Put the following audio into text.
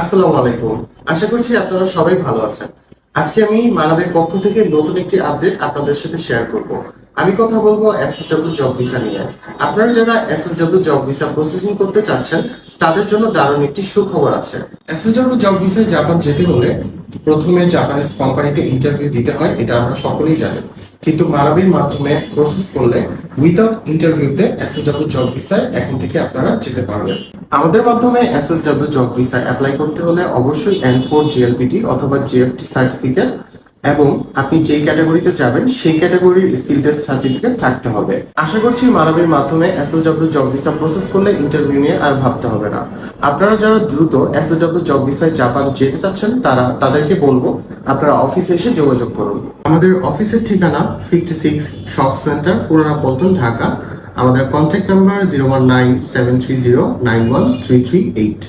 আসসালামু আলাইকুম। আশা করছি আপনারা সবাই ভালো আছেন। আজকে আমি মানবের পক্ষ থেকে নতুন একটি আপডেট আপনাদের সাথে শেয়ার করব। আমি কথা বলব এসএসডব্লিউ জব ভিসা নিয়ে। আপনারা যারা এসএসডব্লিউ জব ভিসা প্রসেসিং করতে চাচ্ছেন, তাদের জন্য দারুণ একটি সুখবর আছে। এসএসডব্লিউ জব ভিসায় জাপান যেতে হলে প্রথমে জাপানিজ কোম্পানিতে ইন্টারভিউ দিতে হয়, এটা আমরা সকলেই জানি। কিন্তু মানবীর মাধ্যমে প্রসেস করলে উইদাউট ইন্টারভিউতে এসএসডব্লিউ জব ভিসায় এখন থেকে আপনারা যেতে পারবেন। আমাদের মাধ্যমে এসএসডব্লিউ জব ভিসা অ্যাপ্লাই করতে হলে অবশ্যই এন ফোর জিএলপিটি অথবা জিএফটি সার্টিফিকেট এবং আপনি যেই ক্যাটাগরিতে যাবেন, সেই ক্যাটাগরির স্কিল টেস্ট সার্টিফিকেট থাকতে হবে। আশা করছি মানবের মাধ্যমে এসএসডব্লিউ জব ভিসা প্রসেস করলে ইন্টারভিউ নিয়ে আর ভাবতে হবে না। আপনারা যারা দ্রুত এসএসডব্লিউ জব ভিসায় জাপান যেতে চাচ্ছেন, তারা, তাদেরকে বলব, আপনারা অফিসে এসে যোগাযোগ করুন। আমাদের অফিসের ঠিকানা ফিফটি সিক্স শপ সেন্টার পুরানা পল্টন, ঢাকা। আমাদের contact number zero one nine seven three zero nine one three three eight